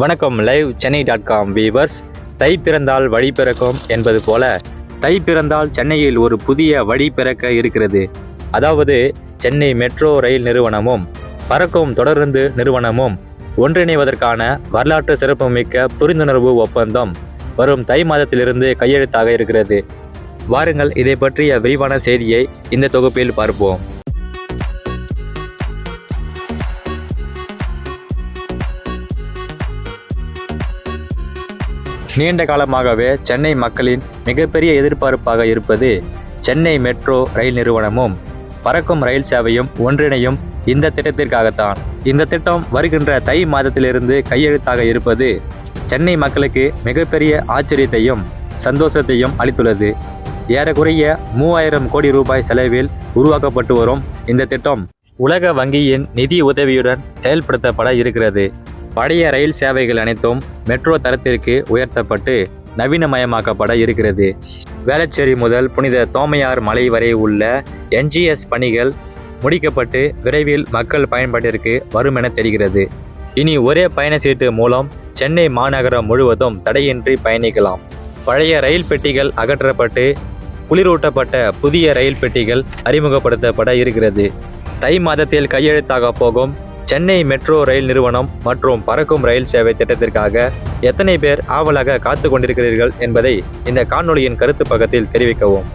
வணக்கம் live Chennai dot com viewers தை பிறந்தால் வழி பிறக்கும் என்பது போல தை பிறந்தால் சென்னையில் ஒரு புதிய வழி பிறக்க இருக்கிறது. அதாவது சென்னை மெட்ரோ ரயில் நிறுவனமும் பறக்கும் தொடருந்து நிறுவனமும் ஒன்றிணைவதற்கான வரலாற்று சிறப்புமிக்க புரிந்துணர்வு ஒப்பந்தம் வரும் தை மாதத்திலிருந்து கையெழுத்தாக இருக்கிறது. வாருங்கள் இதை பற்றிய விரிவான செய்தியை இந்த தொகுப்பில் பார்ப்போம். நீண்ட காலமாகவே சென்னை மக்களின் மிகப்பெரிய எதிர்பார்ப்பாக இருப்பது சென்னை மெட்ரோ ரயில் நிறுவனமும் பறக்கும் ரயில் சேவையும் ஒன்றிணையும் இந்த திட்டத்திற்காகத்தான். இந்த திட்டம் வருகின்ற தை மாதத்திலிருந்து கையெழுத்தாக இருப்பது சென்னை மக்களுக்கு மிகப்பெரிய ஆச்சரியத்தையும் சந்தோஷத்தையும் அளித்துள்ளது. ஏறக்குறைய மூவாயிரம் கோடி ரூபாய் செலவில் உருவாக்கப்பட்டு வரும் இந்த திட்டம் உலக வங்கியின் நிதி உதவியுடன் செயல்படுத்தப்பட இருக்கிறது. பழைய ரயில் சேவைகள் அனைத்தும் மெட்ரோ தரத்திற்கு உயர்த்தப்பட்டு நவீனமயமாக்கப்பட இருக்கிறது. வேளச்சேரி முதல் புனித தோமையார் மலை வரை உள்ள என்ஜிஎஸ் பணிகள் முடிக்கப்பட்டு விரைவில் மக்கள் பயன்பாட்டிற்கு வரும் என தெரிகிறது. இனி ஒரே பயண சீட்டு மூலம் சென்னை மாநகரம் முழுவதும் தடையின்றி பயணிக்கலாம். பழைய ரயில் பெட்டிகள் அகற்றப்பட்டு குளிரூட்டப்பட்ட புதிய ரயில் பெட்டிகள் அறிமுகப்படுத்தப்பட இருக்கிறது. தை மாதத்தில் கையெழுத்தாக போகும் சென்னை மெட்ரோ ரயில் நிறுவனம் மற்றும் பறக்கும் ரயில் சேவை திட்டத்திற்காக எத்தனை பேர் ஆவலாக காத்து கொண்டிருக்கிறீர்கள் என்பதை இந்த காணொலியின் கருத்து பக்கத்தில் தெரிவிக்கவும்.